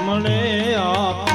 મળે આપણ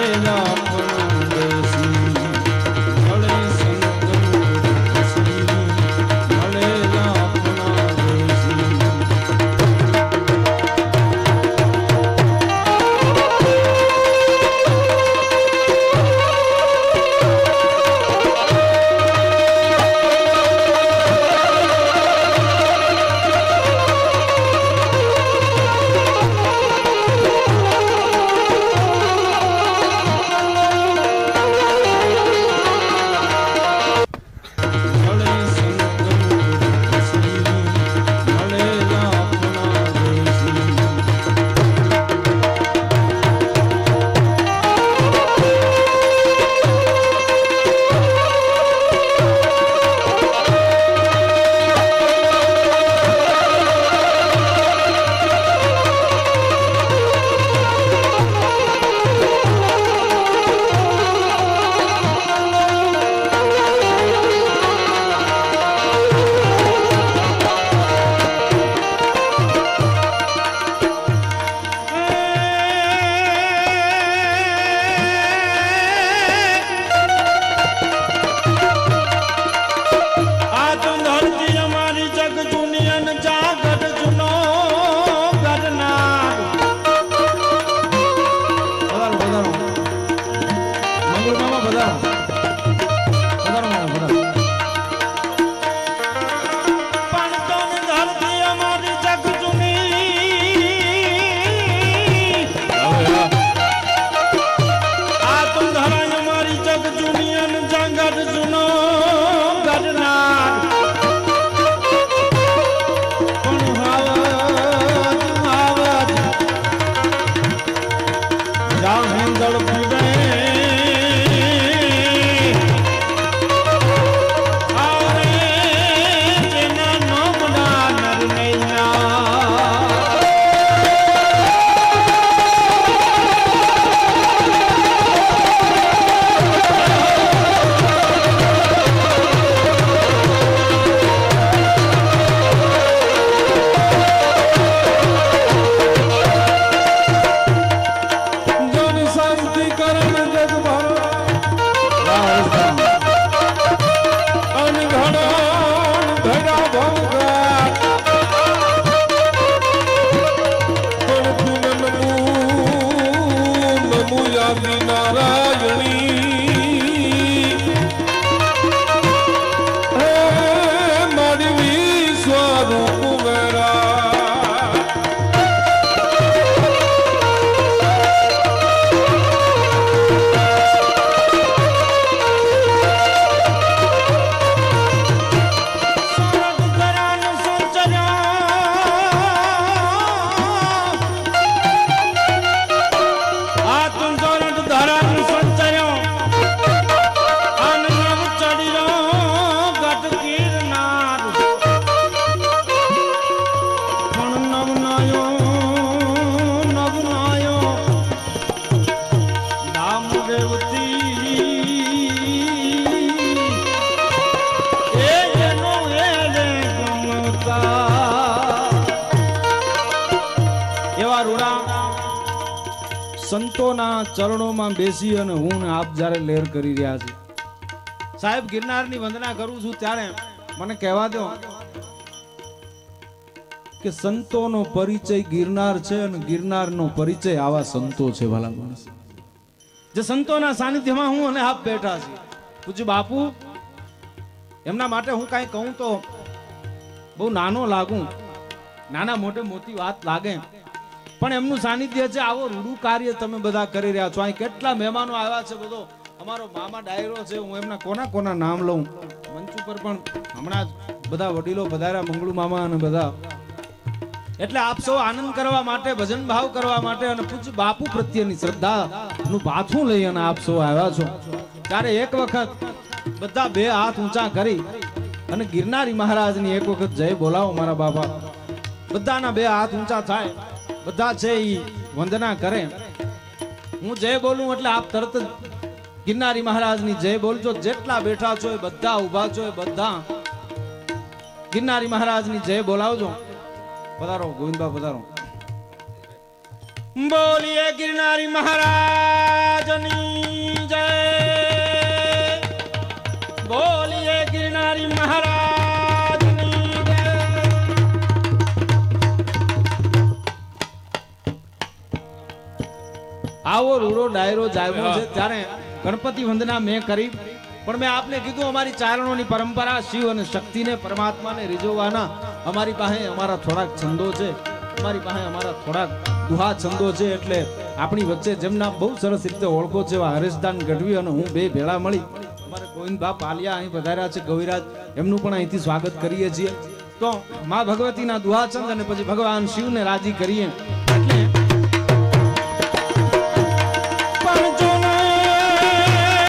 મળે એવા રૂડા સંતોના ચરણોમાં બેસી અને હું આપ જ્યારે લહેર કરી રહ્યા છે સાહેબ, ગિરનારની વંદના કરું છું ત્યારે મને કહેવા દો કે સંતોનો પરિચય ગિરનાર છે અને ગિરનારનો પરિચય આવા સંતો છે ભલા માણસ. જે સંતોના સાનિધ્યમાં હું અને આપ બેઠા છે પૂજ્ય બાપુ, એમના માટે હું કાંઈ કહું તો બહુ નાનો લાગું. નાના મોટે મોટી વાત લાગે. પણ એમનું સાનિધ્ય છે, આવો રૂડું કાર્ય તમે બધા કરી રહ્યા છો. અહીં કેટલા મહેમાનો આવ્યા છે બધો. અમારો મામા ડાયરો છે, હું એમના કોના કોના નામ લઉં. મંચ ઉપર પણ હમણાં જ બધા વડીલો વધાર્યા મંગળુ મામા અને બધા. એટલે આપ સૌ આનંદ કરવા માટે, ભજન ભાવ કરવા માટે અને પૂજ બાપુ પ્રત્યેની શ્રદ્ધા નું પાછું લઈ અને આપ સૌ આવ્યા છો. ત્યારે એક વખત બધા બે હાથ ઊંચા કરી અને ગિરનારી મહારાજની એક વખત જય બોલાવો મારા બાપા. બધાના બે હાથ ઊંચા થાય. બધા છે એ વંદના કરે, હું જય બોલું એટલે આપ તરત જ ગિરનારી મહારાજની જય બોલજો, જેટલા બેઠા છો એ બધા ઊભા છો, એ બધા ગિરનારી મહારાજની જય બોલાવજો. પધારો ગોવિંદભાઈ પધારો. બોલીએ ગિરનારી મહારાજની જય. બોલીએ ગિરનારી મહારાજ આવો રૂડો ડાયરો જામ્યો છે. ત્યારે ગણપતિ વંદના મેં કરી પણ મેં આપને કીધું અમારી ચારણોની પરંપરા શિવ અને શક્તિને પરમાત્માને રીઝવવાના. અમારી પાસે અમારા થોડાક છંદો છે. અમારી પાસે અમારા થોડાક દુહા છંદો છે. એટલે આપણી વચ્ચે જેમના બહુ સરસ રીતે ઓળખો છે એવા હરેશદાન ગઢવી અને હું બે ભેળા મળી. અમારે ગોવિંદભા પાલિયા અહીં વધાર્યા છે ગવિરાજ એમનું પણ અહીંથી સ્વાગત કરીએ છીએ. તો મા ભગવતીના દુહાચંદ અને પછી ભગવાન શિવને રાજી કરીએ.